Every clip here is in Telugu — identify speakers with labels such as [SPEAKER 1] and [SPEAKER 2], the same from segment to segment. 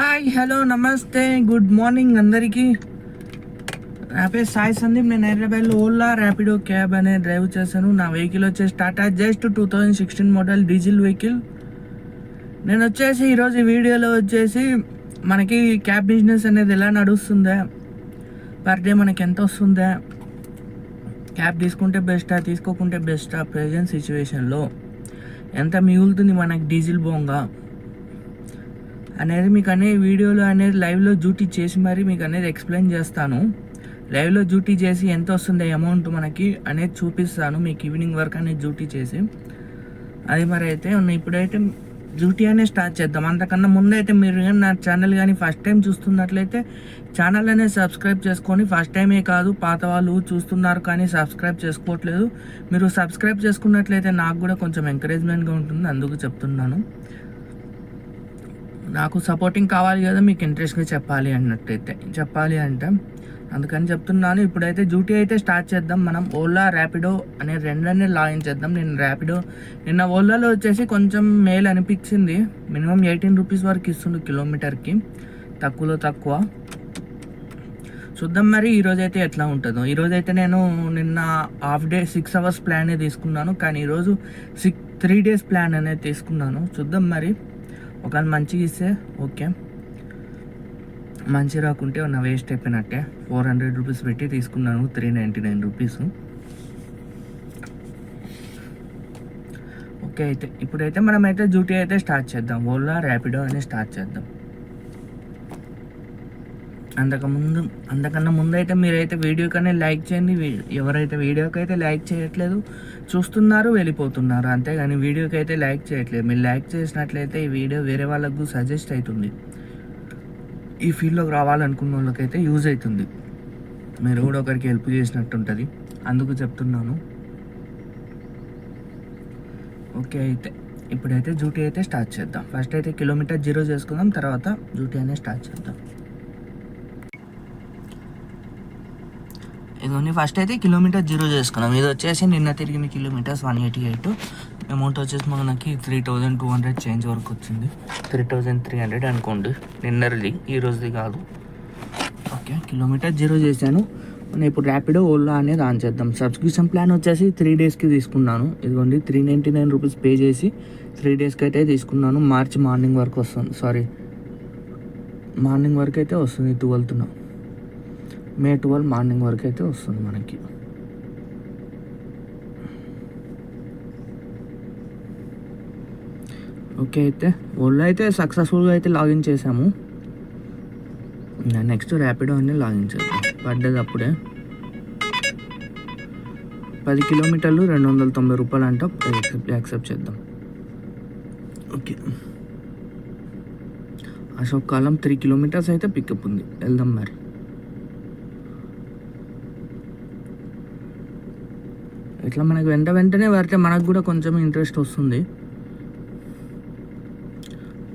[SPEAKER 1] హాయ్ హలో నమస్తే గుడ్ మార్నింగ్ అందరికీ. నా పేరు సాయి సందీప్ నేను హైదరాబాద్లో ఓలా ర్యాపిడో క్యాబ్ అనే డ్రైవ్ చేశాను. నా వెహికల్ వచ్చేసి Tata just two thousand sixteen model diesel vehicle నేను వచ్చేసి ఈరోజు వీడియోలో వచ్చేసి మనకి క్యాబ్ బిజినెస్ అనేది ఎలా నడుస్తుందా పర్ డే మనకి ఎంత వస్తుందా క్యాబ్ తీసుకుంటే బెస్టా తీసుకోకుంటే బెస్టా ప్రజెంట్ సిచ్యువేషన్లో ఎంత మిగులుతుంది మనకి డీజిల్ బోంగా. అనేది మీకు అనేది వీడియోలో అనేది లైవ్లో డ్యూటీ చేసి మరి మీకు అనేది ఎక్స్ప్లెయిన్ చేస్తాను. లైవ్లో డ్యూటీ చేసి ఎంత వస్తుంది అమౌంట్ మనకి అనేది చూపిస్తాను. మీకు ఈవినింగ్ వరకు అనేది డ్యూటీ చేసి. అది మరి అయితే ఇప్పుడైతే డ్యూటీ అనేది స్టార్ట్ చేద్దాం. అంతకన్నా ముందైతే మీరు కానీ నా ఛానల్ కానీ ఫస్ట్ టైం చూస్తున్నట్లయితే ఛానల్ అనేది సబ్స్క్రైబ్ చేసుకొని ఫస్ట్ టైమే కాదు పాత వాళ్ళు చూస్తున్నారు కానీ సబ్స్క్రైబ్ చేసుకోవట్లేదు. మీరు సబ్స్క్రైబ్ చేసుకున్నట్లయితే నాకు కూడా కొంచెం ఎంకరేజ్మెంట్గా ఉంటుంది. అందుకు చెప్తున్నాను. నాకు సపోర్టింగ్ కావాలి కదా మీకు ఇంట్రెస్ట్గా చెప్పాలి అన్నట్టయితే. చెప్పాలి అంటే అందుకని చెప్తున్నాను. ఇప్పుడైతే డ్యూటీ అయితే స్టార్ట్ చేద్దాం. మనం ఓలా ర్యాపిడో అనే రెండనే లాగిన్ చేద్దాం. నేను ర్యాపిడో నిన్న ఓలాలో వచ్చేసి కొంచెం మేల్ అనిపించింది. మినిమం ఎయిటీన్ రూపీస్ వరకు ఇస్తుండు కిలోమీటర్కి. తక్కువలో తక్కువ. చూద్దాం మరి ఈరోజు అయితే ఎట్లా ఉంటుందో. ఈరోజు అయితే నేను నిన్న half day six hours plan తీసుకున్నాను. కానీ ఈరోజు సిక్స్ త్రీ డేస్ ప్లాన్ అనేది తీసుకున్నాను. చూద్దాం మరి. ఒకవేళ మంచిగా ఇస్తే ఓకే. మంచి రాకుంటే నా వేస్ట్ అయిపోయినట్టే. ఫోర్ హండ్రెడ్ రూపీస్ పెట్టి తీసుకున్నాను three ninety nine rupees okay అయితే ఇప్పుడైతే మనమైతే అయితే డ్యూటీ అయితే స్టార్ట్ చేద్దాం. ఓలా ర్యాపిడో అనేది స్టార్ట్ చేద్దాం. అంతకుముందు అంతకన్నా ముందు అయితే మీరైతే వీడియోకనే లైక్ చేయండి. ఎవరైతే వీడియోకి అయితే లైక్ చేయట్లేదు చూస్తున్నారు వెళ్ళిపోతున్నారు. అంతేగాని వీడియోకి అయితే లైక్ చేయట్లేదు. మీరు లైక్ చేసినట్లయితే ఈ వీడియో వేరే వాళ్ళకు సజెస్ట్ అవుతుంది ఈ ఫీల్డ్లోకి రావాలనుకున్న వాళ్ళకైతే యూజ్ అవుతుంది. మీరు కూడా ఒకరికి హెల్ప్ చేసినట్టు ఉంటుంది అందుకు చెప్తున్నాను. ఓకే అయితే ఇప్పుడైతే డ్యూటీ అయితే స్టార్ట్ చేద్దాం. ఫస్ట్ అయితే కిలోమీటర్ జీరో చేసుకుందాం. తర్వాత డ్యూటీ అనేది స్టార్ట్ చేద్దాం. ఇదిగోండి ఫస్ట్ అయితే కిలోమీటర్ జీరో చేసుకున్నాం. ఇది వచ్చేసి నిన్న తిరిగిన kilometres one eighty eight amount వచ్చేసి మనకి three thousand two hundred change వరకు వచ్చింది. త్రీ థౌజండ్ త్రీ హండ్రెడ్ అనుకోండి. నిన్నది ఈ రోజుది కాదు. ఓకే కిలోమీటర్ జీరో చేశాను. నేను ఇప్పుడు ర్యాపిడో ఓలా అనేది ఆన్ చేద్దాం. సబ్స్క్రిప్షన్ ప్లాన్ వచ్చేసి త్రీ డేస్కి తీసుకున్నాను. ఇదిగోండి three ninety nine rupees pay చేసి త్రీ డేస్కి అయితే తీసుకున్నాను. మార్చ్ మార్నింగ్ వరకు వస్తుంది. సారీ మార్నింగ్ వరకు అయితే వస్తుంది. ట్వెల్త్న మే ట్వెల్వ్ మార్నింగ్ వరకు అయితే వస్తుంది మనకి. ఓకే అయితే ఓళ్ళు అయితే సక్సెస్ఫుల్గా అయితే లాగిన్ చేసాము నెక్స్ట్ ర్యాపిడో అన్ని లాగిన్ చేద్దాం. పడ్డది అప్పుడే. పది కిలోమీటర్లు రెండు వందల తొంభై రూపాయలు అంట యాక్సెప్ట్ చేద్దాం. ఓకే. అశోక్ కాలం త్రీ కిలోమీటర్స్ అయితే పికప్ ఉంది. వెళ్దాం మరి. ఇట్లా మనకు వెంట వెంటనే పడితే మనకు కూడా కొంచెం ఇంట్రెస్ట్ వస్తుంది.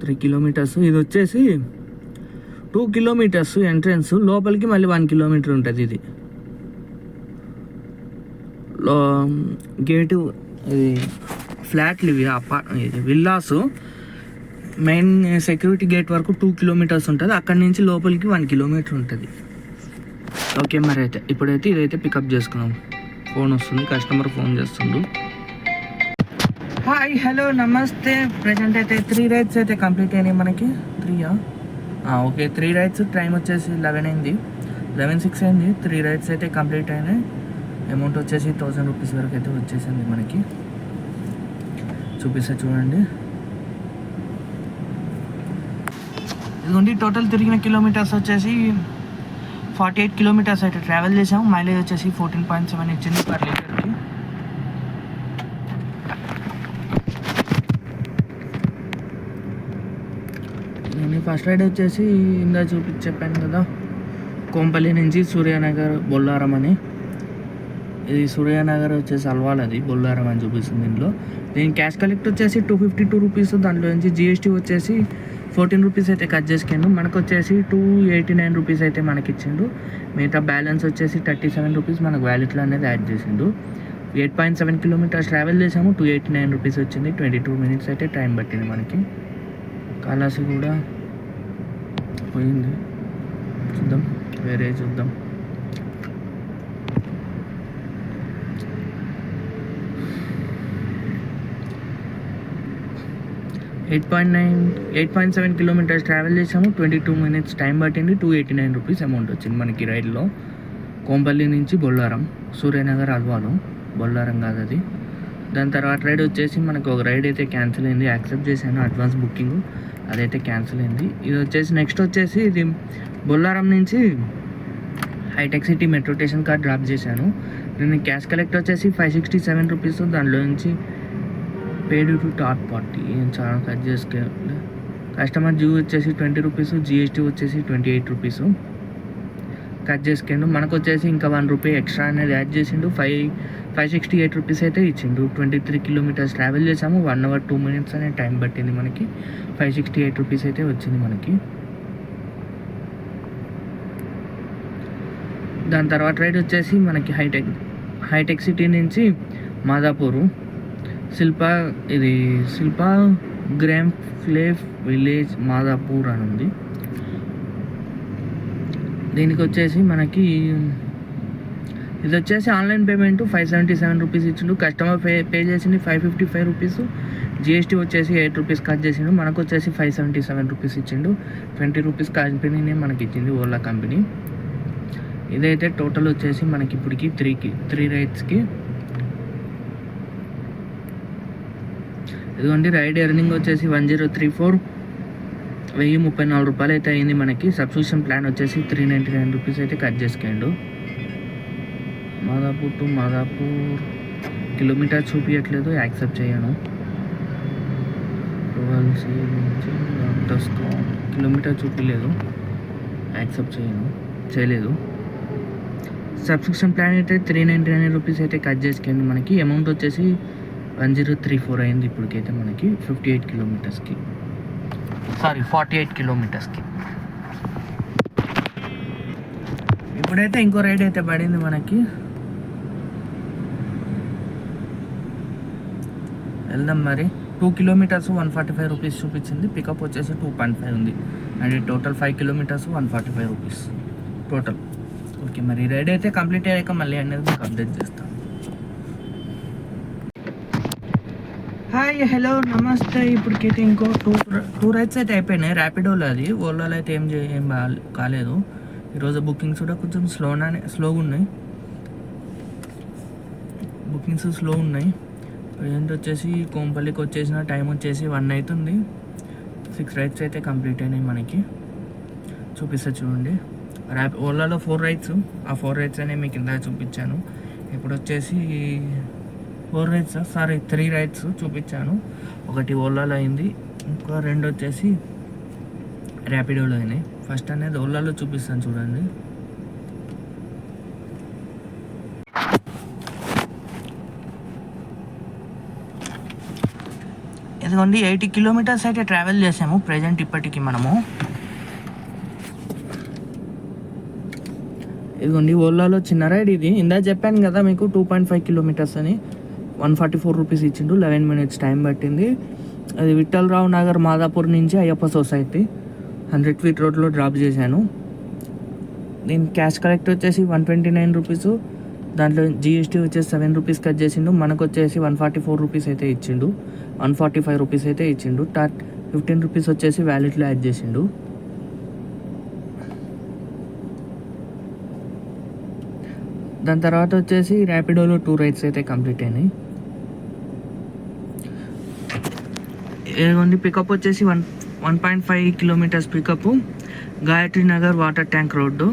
[SPEAKER 1] త్రీ కిలోమీటర్స్ ఇది వచ్చేసి టూ కిలోమీటర్స్ ఎంట్రన్స్ లోపలికి మళ్ళీ వన్ కిలోమీటర్ ఉంటుంది ఇది. లో గేటు ఇది ఫ్లాట్లు ఇవి అపా ఇది విల్లాస్ మెయిన్ సెక్యూరిటీ గేట్ వరకు టూ కిలోమీటర్స్ ఉంటుంది. అక్కడి నుంచి లోపలికి వన్ కిలోమీటర్ ఉంటుంది. ఓకే మరి అయితే ఇప్పుడైతే ఇదైతే పికప్ చేసుకున్నాం. ఫోన్ వస్తుంది కస్టమర్ ఫోన్ చేస్తుండు. హాయ్ హలో నమస్తే. ప్రజెంట్ అయితే త్రీ రైడ్స్ అయితే కంప్లీట్ అయినాయి మనకి. త్రీయా ఓకే. త్రీ రైడ్స్ టైం వచ్చేసి లెవెన్ అయింది. లెవెన్ సిక్స్ అయింది. త్రీ రైడ్స్ అయితే కంప్లీట్ అయినాయి. అమౌంట్ వచ్చేసి థౌజండ్ రూపీస్ వరకు అయితే వచ్చేసింది మనకి. చూపిస్తా చూడండి. ఇదిగోండి టోటల్ తిరిగిన కిలోమీటర్స్ వచ్చేసి ఫార్టీ ఎయిట్ కిలోమీటర్స్ అయితే ట్రావెల్ చేసాం మైలేజ్ వచ్చేసి ఫోర్టీన్ పాయింట్ సెవెన్ ఇచ్చింది పర్ లీటర్కి నేను ఫస్ట్ రైడ్ వచ్చేసి ఇందా చూపించాను చెప్పాను కదా. కోంపల్లి నుంచి సూర్యానగర్ బొల్లారం అని. ఇది సూర్యానగర్ వచ్చేసి అల్వాలది బొల్లారం అని చూపిస్తుంది దీంట్లో దీని క్యాష్ కలెక్ట్ వచ్చేసి టూ ఫిఫ్టీ టూ రూపీస్ దాంట్లో నుంచి జిఎస్టీ వచ్చేసి ఫోర్టీన్ రూపీస్ అయితే కట్ చేసుకుండు మనకు వచ్చేసి టూ ఎయిటీ నైన్ రూపీస్ అయితే మనకి ఇచ్చిండు మిగతా బ్యాలెన్స్ వచ్చేసి థర్టీ సెవెన్ రూపీస్ మనకు వ్యాలెట్లో అనేది యాడ్ చేసిండు. Eight point seven kilometres travel చేసాము టూ ఎయిటీ నైన్ రూపీస్ వచ్చింది. ట్వంటీ టూ మినిట్స్ అయితే టైం పట్టింది మనకి. కాలాసి కూడా పోయింది. చూద్దాం. వేరే చూద్దాం. Eight point nine eight point seven kilometres travel చేసాము ట్వంటీ టూ మినిట్స్ టైం పట్టింది. Two eighty nine rupees amount వచ్చింది మనకి రైడ్లో కోంపల్లి నుంచి బొల్లారం సూర్యనగర్ అల్వాలు. బొల్లారం కాదు అది. దాని తర్వాత రైడ్ వచ్చేసి మనకు ఒక రైడ్ అయితే క్యాన్సిల్ అయింది. యాక్సెప్ట్ చేశాను. అడ్వాన్స్ బుకింగ్ అదైతే క్యాన్సిల్ అయింది. ఇది వచ్చేసి నెక్స్ట్ వచ్చేసి ఇది బొల్లారం నుంచి హైటెక్ సిటీ మెట్రో స్టేషన్ కార్డ్ డ్రాప్ చేశాను. నేను క్యాష్ కలెక్ట్ వచ్చేసి ఫైవ్ సిక్స్టీ సెవెన్ రూపీస్ దానిలో నుంచి పేడ్ టు టాప్ పార్టీ. ఏం చాలా కట్ చేసుకోవాలి కస్టమర్ డ్యూ వచ్చేసి ట్వంటీ రూపీస్ జిఎస్టీ వచ్చేసి ట్వంటీ ఎయిట్ రూపీస్. కట్ చేసుకుండు. మనకు వచ్చేసి ఇంకా వన్ రూపీ ఎక్స్ట్రా అనేది యాడ్ చేసిండు. Five five sixty eight rupees అయితే ఇచ్చిండు. ట్వంటీ త్రీ కిలోమీటర్స్ ట్రావెల్ చేసాము. వన్ అవర్ టూ మినిట్స్ అనే టైం పట్టింది మనకి. ఫైవ్ సిక్స్టీ ఎయిట్ రూపీస్ అయితే వచ్చింది మనకి. దాని తర్వాత రైడ్ వచ్చేసి మనకి హైటెక్ హైటెక్ సిటీ నుంచి మాదాపూరు. శిల్ప ఇది శిల్ప గ్రామ్ ఫ్లేఫ్ విలేజ్ మాదాపూర్ అని ఉంది. దీనికి వచ్చేసి మనకి ఇది వచ్చేసి online payment five seventy seven rupees ఇచ్చిండు. కస్టమర్ పే పే చేసింది five fifty five rupees. GST వచ్చేసి ఎయిట్ రూపీస్ కట్ చేసిండు. మనకు వచ్చేసి ఫైవ్ సెవెంటీ సెవెన్ రూపీస్ ఇచ్చిండు. ట్వంటీ రూపీస్ కంపెనీనే మనకి ఇచ్చింది ఓలా కంపెనీ. ఇదైతే టోటల్ వచ్చేసి మనకి ఇప్పటికి త్రీకి త్రీ రైట్స్కి ఇదిగోండి రైడ్ ఎర్నింగ్ వచ్చేసి వన్ జీరో త్రీ ఫోర్. వెయ్యి ముప్పై నాలుగు రూపాయలు అయితే అయింది మనకి. సబ్స్క్రిప్షన్ ప్లాన్ వచ్చేసి త్రీ నైంటీ నైన్ రూపీస్ అయితే కట్ చేసుకోండు. మాదాపూర్ టు మాదాపూర్. కిలోమీటర్ చూపించట్లేదు యాక్సెప్ట్ చేయను. కిలోమీటర్ చూపించలేదు యాక్సెప్ట్ చేయను చేయలేదు. సబ్స్క్రిప్షన్ ప్లాన్ అయితే త్రీ నైంటీ నైన్ రూపీస్ అయితే కట్ చేసుకోండి మనకి. అమౌంట్ వచ్చేసి వన్ జీరో త్రీ ఫోర్ అయింది ఇప్పటికైతే మనకి ఫిఫ్టీ ఎయిట్ కిలోమీటర్స్కి. సారీ ఫార్టీ ఎయిట్ కిలోమీటర్స్కి. ఇప్పుడైతే ఇంకో రైడ్ అయితే పడింది మనకి. వెళ్దాం మరి. Two kilometres one forty five rupees చూపించింది. పికప్ వచ్చేసి టూ పాయింట్ ఫైవ్ ఉంది. And total five kilometres one forty five rupees. Total. Okay మరి రైడ్ అయితే కంప్లీట్ అయ్యాక మళ్ళీ అనేది మీకు అప్డేట్ చేస్తాను హాయ్ హలో నమస్తే. ఇప్పటికైతే ఇంకో టూ టూ రైడ్స్ అయితే అయిపోయినాయి. ర్యాపిడోలో అది ఓలాలో అయితే ఏం చే ఏం బా- కాలేదు. ఈరోజు బుకింగ్స్ కూడా కొంచెం స్లోనే స్లోగా ఉన్నాయి. బుకింగ్స్ స్లో ఉన్నాయి. ప్రజెంట్ వచ్చేసి కోంపల్లికి వచ్చేసిన టైం వచ్చేసి వన్ అవుతుంది. సిక్స్ రైడ్స్ అయితే కంప్లీట్ అయినాయి మనకి. చూపిస్తా చూడండి. ర్యాప్ ఓలాలో ఫోర్ రైడ్స్ ఆ ఫోర్ రైడ్స్ అనేవి మీకు ఇందాక చూపించాను. ఇప్పుడు వచ్చేసి four rides sorry three rides చూపించాను. ఒకటి ఓలాలో అయింది. ఇంకా రెండు వచ్చేసి ర్యాపిడోలో అయినాయి. ఫస్ట్ అనేది ఓలాలో చూపిస్తాను చూడండి. ఇదిగోండి ఎయిటీ కిలోమీటర్స్ అయితే ట్రావెల్ చేసాము. ప్రజెంట్ ఇప్పటికి మనము. ఇదిగోండి ఓలాలో చిన్న రైడ్ ఇది. ఇందా చెప్పాను కదా మీకు టూ పాయింట్ ఫైవ్ కిలోమీటర్స్ అని. వన్ ఫార్టీ ఫోర్ రూపీస్ ఇచ్చిండు. లెవెన్ మినిట్స్ టైం పట్టింది. అది విఠలరావు నగర్ మాదాపూర్ నుంచి అయ్యప్ప సొసైటీ హండ్రెడ్ ఫీట్ రోడ్లో డ్రాప్ చేశాను. నేను క్యాష్ కలెక్ట్ వచ్చేసి వన్ ట్వంటీ నైన్ రూపీస్. దాంట్లో జిఎస్టీ వచ్చేసి సెవెన్ రూపీస్ కట్ చేసిండు. మనకు వచ్చేసి వన్ ఫార్టీ ఫోర్ రూపీస్ అయితే ఇచ్చిండు. వన్ ఫార్టీ ఫైవ్ రూపీస్ అయితే ఇచ్చిండు. టాట్ ఫిఫ్టీన్ రూపీస్ వచ్చేసి వ్యాలెట్లో యాడ్ చేసిండు. దాని తర్వాత వచ్చేసి ర్యాపిడోలో టూ రైడ్స్ అయితే కంప్లీట్ అయినాయి. ఇదిగోండి పికప్ వచ్చేసి one one point five kilometres pickup Gayatri Nagar water tank road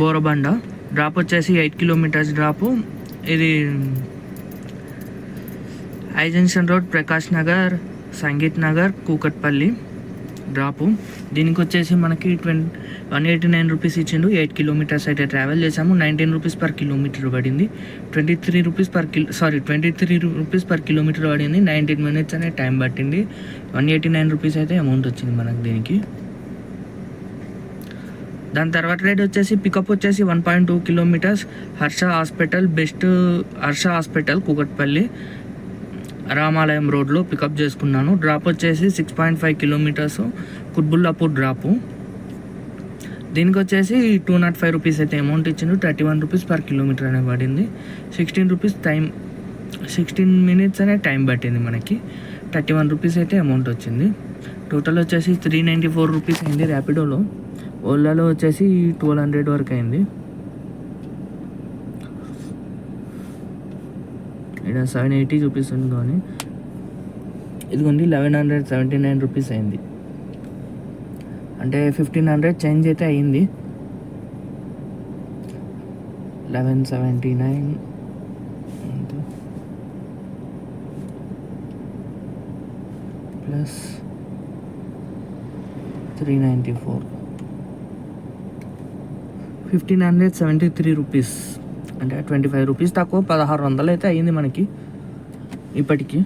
[SPEAKER 1] Borabanda. Drop వచ్చేసి ఎయిట్ కిలోమీటర్స్ డ్రాపు. ఇది ఐజెన్షన్ రోడ్ ప్రకాష్ నగర్ సంగీత్ నగర్ కూకట్పల్లి. డ్రాపు. దీనికి వచ్చేసి మనకి twenty one eighty nine rupees ఇచ్చిండు. ఎయిట్ కిలోమీటర్స్ అయితే ట్రావెల్ చేసాము నైన్టీన్ రూపీస్ పర్ కిలోమీటర్ పడింది. Twenty three rupees per kilo sorry twenty three rupees per kilometre పడింది. నైన్టీన్ మినిట్స్ అనే టైం పట్టింది. వన్ ఎయిటీ నైన్ రూపీస్ అయితే అమౌంట్ వచ్చింది మనకు దీనికి. దాని తర్వాత రేట్ వచ్చేసి పికప్ వచ్చేసి one point two kilometres. Harsha hospital best Harsha hospital Kukatpally. రామాలయం రోడ్లో పికప్ చేసుకున్నాను. డ్రాప్ వచ్చేసి six point five kilometres Kutbullapur drop దీనికి వచ్చేసి టూ నాట్ ఫైవ్ రూపీస్ అయితే అమౌంట్ ఇచ్చిండు. Thirty one rupees per kilometre అనే పడింది. Sixteen rupees time sixteen minutes అనే టైం పట్టింది మనకి. థర్టీ వన్ రూపీస్ అయితే అమౌంట్ వచ్చింది. టోటల్ వచ్చేసి త్రీ నైంటీ ఫోర్ రూపీస్ అయింది ర్యాపిడోలో ఓలాలో వచ్చేసి ట్వెల్వ్ హండ్రెడ్ వరకు అయింది. ఇక్కడ సెవెన్ ఎయిటీ చూపిస్తుంది కానీ ఇదిగోండి eleven hundred seventy nine rupees అయింది. అంటే ఫిఫ్టీన్ హండ్రెడ్ చేంజ్ అయితే అయ్యింది eleven seventy nine plus three ninety four fifteen hundred seventy three rupees అంటే ట్వంటీ ఫైవ్ రూపీస్ తక్కువ పదహారు వందలు అయితే అయ్యింది మనకి. ఇప్పటికీ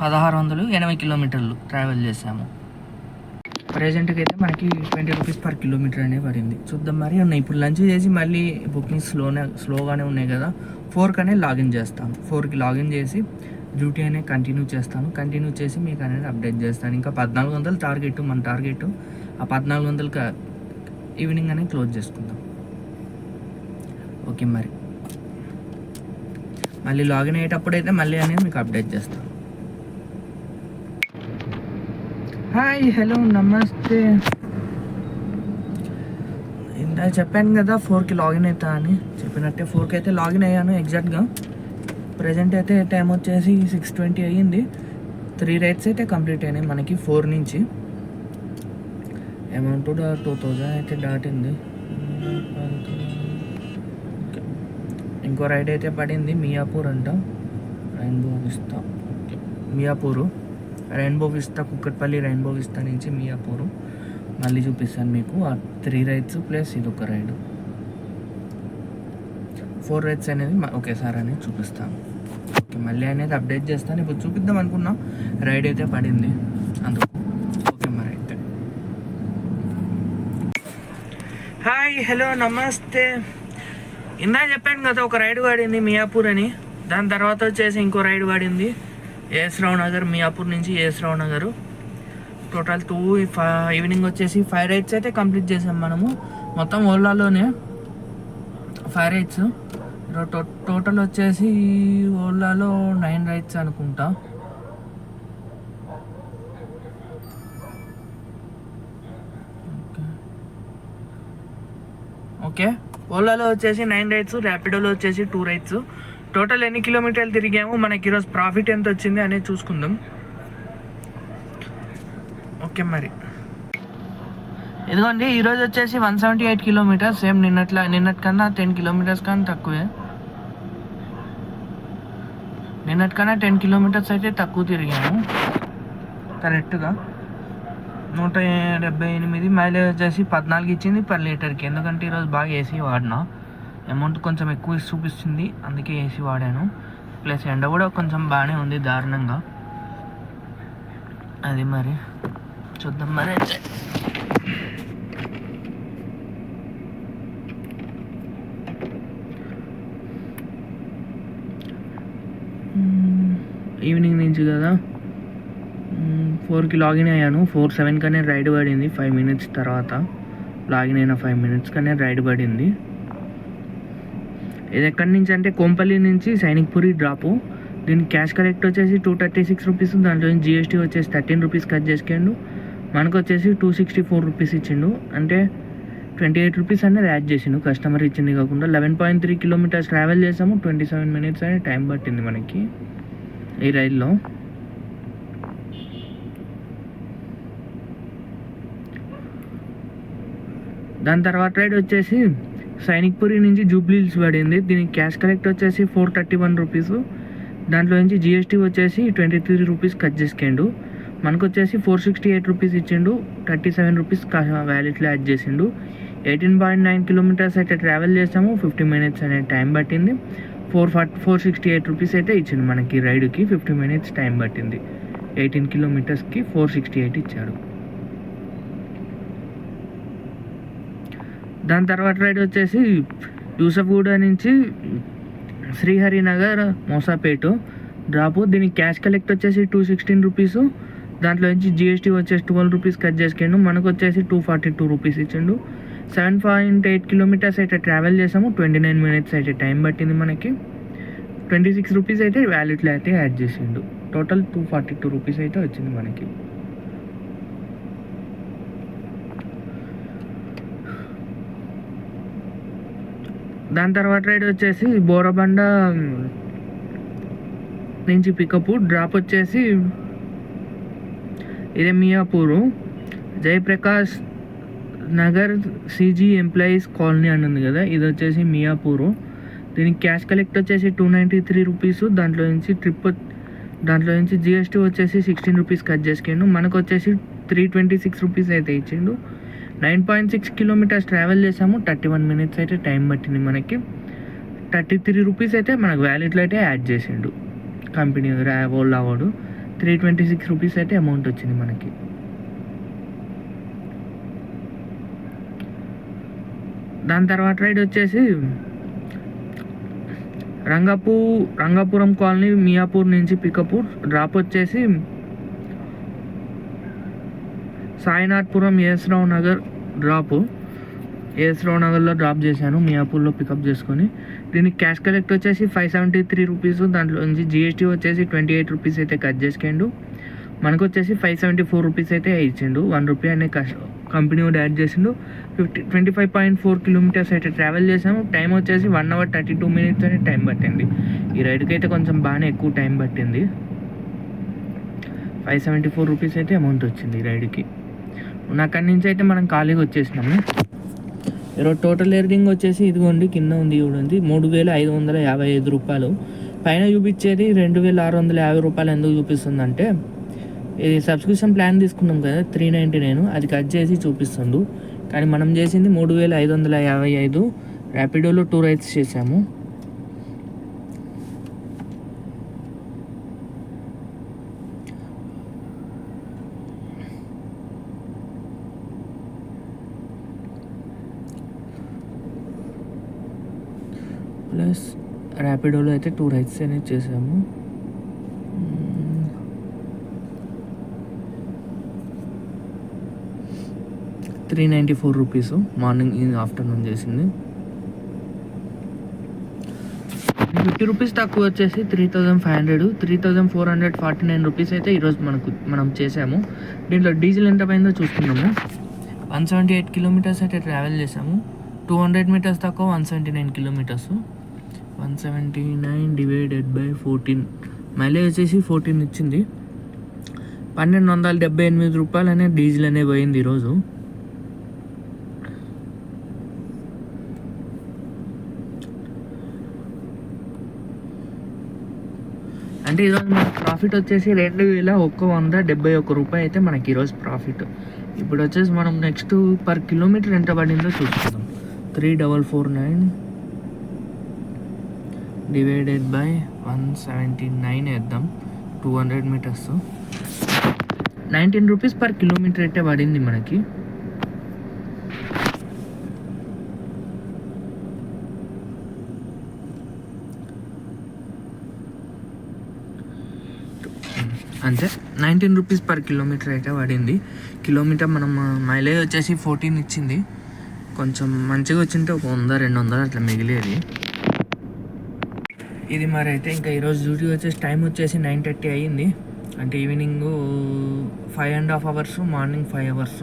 [SPEAKER 1] పదహారు వందలు ఎనభై కిలోమీటర్లు ట్రావెల్ చేసాము ప్రజెంట్కి అయితే మనకి ట్వంటీ రూపీస్ పర్ కిలోమీటర్ అనే పడింది. చూద్దాం మరి. అన్న ఇప్పుడు లంచ్ చేసి మళ్ళీ బుకింగ్ స్లోనే స్లోగానే ఉన్నాయి కదా. ఫోర్కనే లాగిన్ చేస్తాను. ఫోర్కి లాగిన్ చేసి డ్యూటీ అనేది కంటిన్యూ చేస్తాను. కంటిన్యూ చేసి మీకు అనేది అప్డేట్ చేస్తాను. ఇంకా పద్నాలుగు వందలు టార్గెట్ మన టార్గెట్ ఆ పద్నాలుగు వందలకి ఈవినింగ్ అనేది క్లోజ్ చేసుకుందాం. ఓకే మరి. మళ్ళీ లాగిన్ అయ్యేటప్పుడు అయితే మళ్ళీ అనేది మీకు అప్డేట్ చేస్తాను హాయ్ హలో నమస్తే. ఇందా చెప్పాను కదా ఫోర్కి లాగిన్ అవుతా అని. చెప్పినట్టే ఫోర్కి అయితే లాగిన్ అయ్యాను ఎగ్జాక్ట్గా. ప్రజెంట్ అయితే టైం వచ్చేసి సిక్స్ ట్వంటీ అయ్యింది. త్రీ రైడ్స్ అయితే కంప్లీట్ అయినాయి మనకి ఫోర్ నుంచి. అమౌంట్ కూడా టూ థౌజండ్ అయితే దాటింది. ఇంకో రైడ్ అయితే పడింది. మియాపూర్ అంట. Rainbow Vista. Okay. Miyapur. Rainbow Vista Kukatpally Rainbow Vista నుంచి మియాపూరు. మళ్ళీ చూపిస్తాను మీకు. ఆ త్రీ రైడ్స్ ప్లస్ ఇది ఒక రైడ్. ఫోర్ రైడ్స్ అనేది ఒకేసారి అనేది చూపిస్తాను. ఓకే మళ్ళీ అనేది అప్డేట్ చేస్తాను. ఇప్పుడు చూపిద్దాం అనుకున్నా. రైడ్ అయితే పడింది. అందుకు ఓకే మరి అయితే. హాయ్ హలో నమస్తే. ఇందా చెప్పాను కదా ఒక రైడ్ పడింది మియాపూర్ అని. దాని తర్వాత వచ్చేసి ఇంకో రైడ్ పడింది ఏఎస్ నగర్ మియాపూర్ నుంచి A S Rao Nagar. Total to evening వచ్చేసి ఫైవ్ రైడ్స్ అయితే కంప్లీట్ చేసాం మనము. మొత్తం ఓలాలోనే ఫైవ్ రైడ్స్ టోటల్ వచ్చేసి ఓలాలో నైన్ రైడ్స్ అనుకుంటా. ఓకే? ఓలాలో వచ్చేసి నైన్ రైడ్స్ ర్యాపిడోలో వచ్చేసి టూ రైడ్స్. టోటల్ ఎన్ని కిలోమీటర్లు తిరిగాము? మనకి ఈరోజు ప్రాఫిట్ ఎంత వచ్చింది అనేది చూసుకుందాం. ఓకే మరి. ఇదిగోండి ఈరోజు వచ్చేసి one seventy eight kilometres. Same నిన్నట్లా నిన్నటికన్నా టెన్ కిలోమీటర్స్ కన్నా తక్కువే. నిన్నటికన్నా టెన్ కిలోమీటర్స్ అయితే తక్కువ తిరిగాము. కరెక్ట్గా. నూట డెబ్బై ఎనిమిది మైలేజ్ వచ్చేసి పద్నాలుగు ఇచ్చింది పర్ లీటర్కి ఎందుకంటే ఈరోజు బాగా ఏసీ వాడినా. అమౌంట్ కొంచెం ఎక్కువ చూపిస్తుంది. అందుకే ఏసీ వాడాను. ప్లస్ ఎండ కూడా కొంచెం బాగానే ఉంది దారుణంగా. అది మరి. చూద్దాం మరి అయితే. Hmm, ఈవినింగ్ నుంచి కదా? ఫోర్కి లాగిన్ అయ్యాను. ఫోర్ సెవెన్ కానీ రైడ్ పడింది ఫైవ్ మినిట్స్ తర్వాత. లాగిన్ అయిన ఫైవ్ మినిట్స్ కానీ రైడ్ పడింది. ఇది ఎక్కడి నుంచి అంటే కోంపల్లి నుంచి సైనిక్పురి డ్రాపు. దీని క్యాష్ కలెక్ట్ వచ్చేసి టూ థర్టీ సిక్స్ రూపీస్ దాంట్లో జిఎస్టీ వచ్చేసి థర్టీన్ రూపీస్ కట్ చేసుకుండు మనకు వచ్చేసి టూ సిక్స్టీ ఫోర్ రూపీస్ ఇచ్చిండు. అంటే ట్వంటీ ఎయిట్ రూపీస్ అనేది యాడ్ చేసిండు. కస్టమర్ ఇచ్చింది కాకుండా eleven point three kilometres travel చేసాము. ట్వంటీ సెవెన్ మినిట్స్ అనేది టైం పట్టింది మనకి ఈ రైల్లో. దాని తర్వాత రైడ్ వచ్చేసి సైనిక్పురి నుంచి జూబ్లీ హిల్స్ పడింది. దీనికి క్యాష్ కలెక్ట్ వచ్చేసి ఫోర్ థర్టీ వన్ రూపీస్. దాంట్లో నుంచి జిఎస్టీ వచ్చేసి ట్వంటీ త్రీ రూపీస్ కట్ చేసుకుండు. మనకు వచ్చేసి ఫోర్ సిక్స్టీ ఎయిట్ రూపీస్ ఇచ్చిండు. థర్టీ సెవెన్ రూపీస్ వ్యాలెట్లో యాడ్ చేసిండు. ఎయిటీన్ పాయింట్ నైన్ కిలోమీటర్స్ అయితే ట్రావెల్ చేసాము. ఫిఫ్టీ మినిట్స్ అనే టైం పట్టింది. Four forty four sixty eight rupees అయితే ఇచ్చిండు మనకి రైడ్కి. ఫిఫ్టీ మినిట్స్ టైం పట్టింది. ఎయిటీన్ కిలోమీటర్స్కి ఫోర్ సిక్స్టీ ఎయిట్ ఇచ్చాడు. దాని తర్వాత రైడ్ వచ్చేసి యూసఫ్గూడ నుంచి శ్రీహరినగర్ మోసాపేటు డ్రాపు దీనికి క్యాష్ కలెక్ట్ వచ్చేసి టూ సిక్స్టీన్ రూపీస్ దాంట్లో నుంచి జిఎస్టీ వచ్చేసి ట్వెల్వ్ రూపీస్ కట్ చేసుకుండు. మనకు వచ్చేసి టూ ఫార్టీ టూ రూపీస్ ఇచ్చిండు. సెవెన్ పాయింట్ ఎయిట్ కిలోమీటర్స్ అయితే ట్రావెల్ చేసాము. ట్వంటీ నైన్ మినిట్స్ అయితే టైం పట్టింది మనకి. ట్వంటీ సిక్స్ రూపీస్ అయితే వ్యాలెట్లో అయితే యాడ్ చేసిండు. Total two forty two rupees అయితే వచ్చింది మనకి. దాని తర్వాత రైడ్ వచ్చేసి బోరబండ నుంచి పికప్ డ్రాప్ వచ్చేసి ఇదే Miyapur. Jayaprakash Nagar CG employees colony అని ఉంది కదా ఇది వచ్చేసి మియాపూరు. దీనికి క్యాష్ కలెక్ట్ వచ్చేసి టూ నైంటీ త్రీ రూపీస్ దాంట్లో నుంచి ట్రిప్ దాంట్లో నుంచి జిఎస్టీ వచ్చేసి సిక్స్టీన్ రూపీస్ కట్ చేసుకుండు మనకు వచ్చేసి త్రీ ట్వంటీ సిక్స్ రూపీస్ అయితే ఇచ్చిండు. Nine point six kilometres travel చేసాము థర్టీ వన్ మినిట్స్ అయితే టైం పట్టింది మనకి. థర్టీ త్రీ రూపీస్ అయితే మనకు వ్యాలెట్లో అయితే యాడ్ చేసిండు. కంపెనీ రా ఓలా వాడు. త్రీ ట్వంటీ సిక్స్ రూపీస్ అయితే అమౌంట్ వచ్చింది మనకి. దాని తర్వాత రైడ్ వచ్చేసి రంగాపూ రంగాపురం కాలనీ మియాపూర్ నుంచి పికప్ డ్రాప్ వచ్చేసి Sainathpuram AS Nagar drop AS నగర్లో డ్రాప్ చేశాను. మియాపూర్లో పికప్ చేసుకొని. దీనికి క్యాష్ కలెక్ట్ వచ్చేసి ఫైవ్ సెవెంటీ త్రీ రూపీస్ దాంట్లో నుంచి జిఎస్టీ వచ్చేసి ట్వంటీ ఎయిట్ రూపీస్ అయితే కట్ చేసుకుండు. మనకు వచ్చేసి ఫైవ్ సెవెంటీ ఫోర్ రూపీస్ అయితే ఇచ్చిండు. వన్ రూపీ అనే కష్ కంపెనీ కూడా యాడ్ చేసిండు. Fifty twenty five point four kilometres అయితే ట్రావెల్ చేసాము టైం వచ్చేసి one hour thirty two minutes అని టైం పట్టింది. ఈ రైడ్కి అయితే కొంచెం బాగానే ఎక్కువ టైం పట్టింది. ఫైవ్ సెవెంటీ ఫోర్ రూపీస్ అయితే అమౌంట్ వచ్చింది ఈ రైడ్కి అక్కడి నుంచి అయితే మనం ఖాళీగా వచ్చేసినాము. ఈరోజు టోటల్ ఎర్నింగ్ వచ్చేసి ఇదిగోండి కింద ఉంది చూడండి మూడు వేల ఐదు వందల యాభై ఐదు రూపాయలు. పైన చూపించేది రెండు వేల ఆరు వందల యాభై రూపాయలు ఎందుకు చూపిస్తుందంటే ఇది సబ్స్క్రిప్షన్ ప్లాన్ తీసుకున్నాం కదా త్రీ నైంటీ నైన్ అది కట్ చేసి చూపిస్తుండు. కానీ మనం చేసింది మూడు వేల ఐదు వందల యాభై ఐదు. ర్యాపిడోలో టూ రైడ్స్ చేసాము ప్లస్ ర్యాపిడోలో అయితే టూ రైడ్స్ అనేది చేసాము. Three ninety four rupees morning afternoon చేసింది. ఫిఫ్టీ రూపీస్ తక్కువ వచ్చేసి three thousand five hundred three thousand four hundred forty nine rupees అయితే ఈరోజు మనకు మనం చేసాము. దీంట్లో డీజిల్ ఎంత పోయిందో చూసుకున్నాము వన్ సెవెంటీ ఎయిట్ కిలోమీటర్స్ అయితే ట్రావెల్ చేసాము. టూ హండ్రెడ్ మీటర్స్ తక్కువ one seventy nine kilometres. One seventy nine divided by fourteen. Mileage వచ్చేసి ఫోర్టీన్ ఇచ్చింది. పన్నెండు వందల డెబ్బై ఎనిమిది రూపాయలు అనే డీజిల్ అనేది పోయింది ఈరోజు. అంటే ఈరోజు మన ప్రాఫిట్ వచ్చేసి రెండు వేల ఒక్క వంద డెబ్బై ఒక్క రూపాయి అయితే మనకి ఈరోజు ప్రాఫిట్. ఇప్పుడు వచ్చేసి మనం నెక్స్ట్ పర్ కిలోమీటర్ ఎంత పడిందో చూసుకుందాం. Three double four nine divided by one seventy nine వేద్దాం. Two hundred metres nineteen rupees per kilometre అయితే పడింది మనకి. అంతే. నైన్టీన్ రూపీస్ పర్ కిలోమీటర్ అయితే పడింది. కిలోమీటర్ మనం మైలేజ్ వచ్చేసి ఫోర్టీన్ ఇచ్చింది. కొంచెం మంచిగా వచ్చింటే ఒక వంద రెండు వందలు అట్లా మిగిలేది. ఇది మరి అయితే ఇంకా ఈరోజు డ్యూటీ వచ్చేసి టైం వచ్చేసి నైన్ థర్టీ అయ్యింది. అంటే evening five and half hours morning five hours.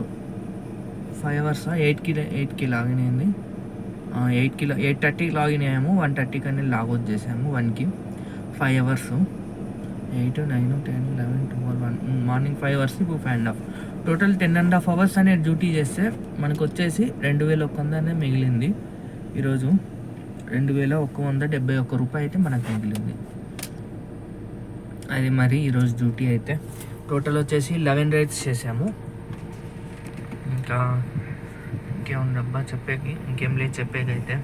[SPEAKER 1] Five hours? ఎయిట్కి ఎయిట్కి లాగిన్ అయింది ఎయిట్కి ఎయిట్ థర్టీకి లాగిన్ అయ్యాము వన్ థర్టీకి అనేది లాగౌట్ చేసాము వన్కి five hours. Eight nine ten eleven twelve one morning five hours ఇప్పుడు five and half. Total ten and half hours అనే డ్యూటీ చేస్తే మనకు వచ్చేసి రెండు వేల ఒక్క వంద అనేది మిగిలింది ఈరోజు. రెండు వేల ఒక్క వంద డెబ్బై ఒక్క రూపాయి అయితే మనకు మిగిలింది. అది మరి ఈరోజు డ్యూటీ అయితే. టోటల్ వచ్చేసి లెవెన్ రైడ్స్ చేసాము ఇంకా ఇంకేముందబ్బా చెప్పేకి ఇంకేం లేదు చెప్పేకి అయితే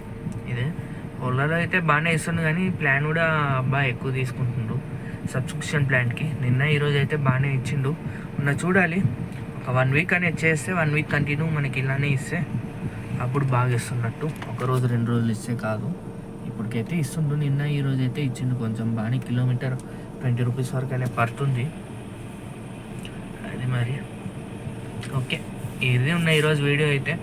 [SPEAKER 1] ఇదే. ఓలాలో అయితే బాగానే ఇస్తుంది కానీ ప్లాన్ కూడా అబ్బా ఎక్కువ తీసుకుంటుండు. సబ్స్క్రిప్షన్ ప్లాన్కి నిన్న ఈరోజు అయితే బాగానే ఇచ్చిండు. ఉన్న చూడాలి. ఒక వన్ వీక్ అనేది చేస్తే వన్ వీక్ కంటిన్యూ మనకి ఇలానే ఇస్తే. అప్పుడు బాగా ఇస్తున్నట్టు. ఒక రోజు రెండు రోజులు ఇస్తే కాదు. ఇప్పటికైతే ఇస్తుండు నిన్న ఈ రోజు అయితే ఇచ్చిండు. కొంచెం బాగానే కిలోమీటర్ ట్వంటీ రూపీస్ వరకు అనే పడుతుంది. అది మరి. ఓకే. ఇది ఉన్న ఈరోజు వీడియో అయితే.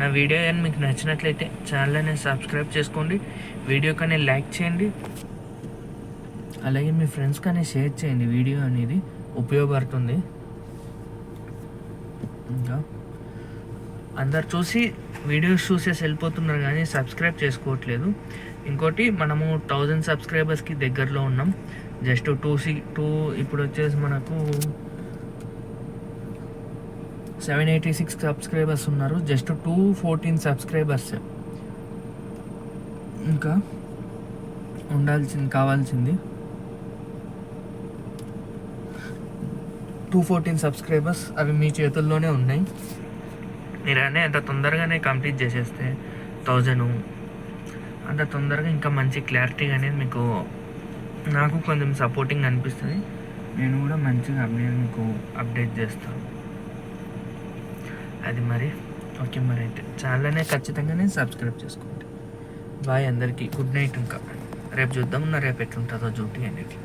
[SPEAKER 1] నా వీడియో కానీ మీకు నచ్చినట్లయితే ఛానల్ సబ్స్క్రైబ్ చేసుకోండి. వీడియో కానీ లైక్ చేయండి. అలాగే మీ ఫ్రెండ్స్ కానీ షేర్ చేయండి. వీడియో అనేది ఉపయోగపడుతుంది. ఇంకా అందరు చూసి వీడియోస్ చూసేసి వెళ్ళిపోతున్నారు కానీ సబ్స్క్రైబ్ చేసుకోవట్లేదు. ఇంకోటి మనము థౌజండ్ సబ్స్క్రైబర్స్కి దగ్గరలో ఉన్నాం. జస్ట్ టూ సి టూ ఇప్పుడు వచ్చేసి మనకు సెవెన్ ఎయిటీ సిక్స్ సబ్స్క్రైబర్స్ ఉన్నారు. జస్ట్ టూ ఫోర్టీన్ సబ్స్క్రైబర్స్ ఇంకా ఉండాల్సింది కావాల్సింది. టూ ఫోర్టీన్ సబ్స్క్రైబర్స్ అవి మీ చేతుల్లోనే ఉన్నాయి. మీరు అనే అంత తొందరగానే కంప్లీట్ చేసేస్తే థౌజండ్ అంత తొందరగా ఇంకా మంచి క్లారిటీ అనేది మీకు నాకు కొంచెం సపోర్టింగ్ అనిపిస్తుంది. నేను కూడా మంచిగా అప్డేట్ మీకు అప్డేట్ చేస్తాను అది మరి. ఓకే మరి అయితే. చాలానే ఖచ్చితంగానే సబ్స్క్రైబ్ చేసుకోండి. బాయ్ అందరికీ. గుడ్ నైట్ ఇంకా. రేపు చూద్దాం నా రేపు ఎట్లుంటుందో డ్యూటీ అనేది.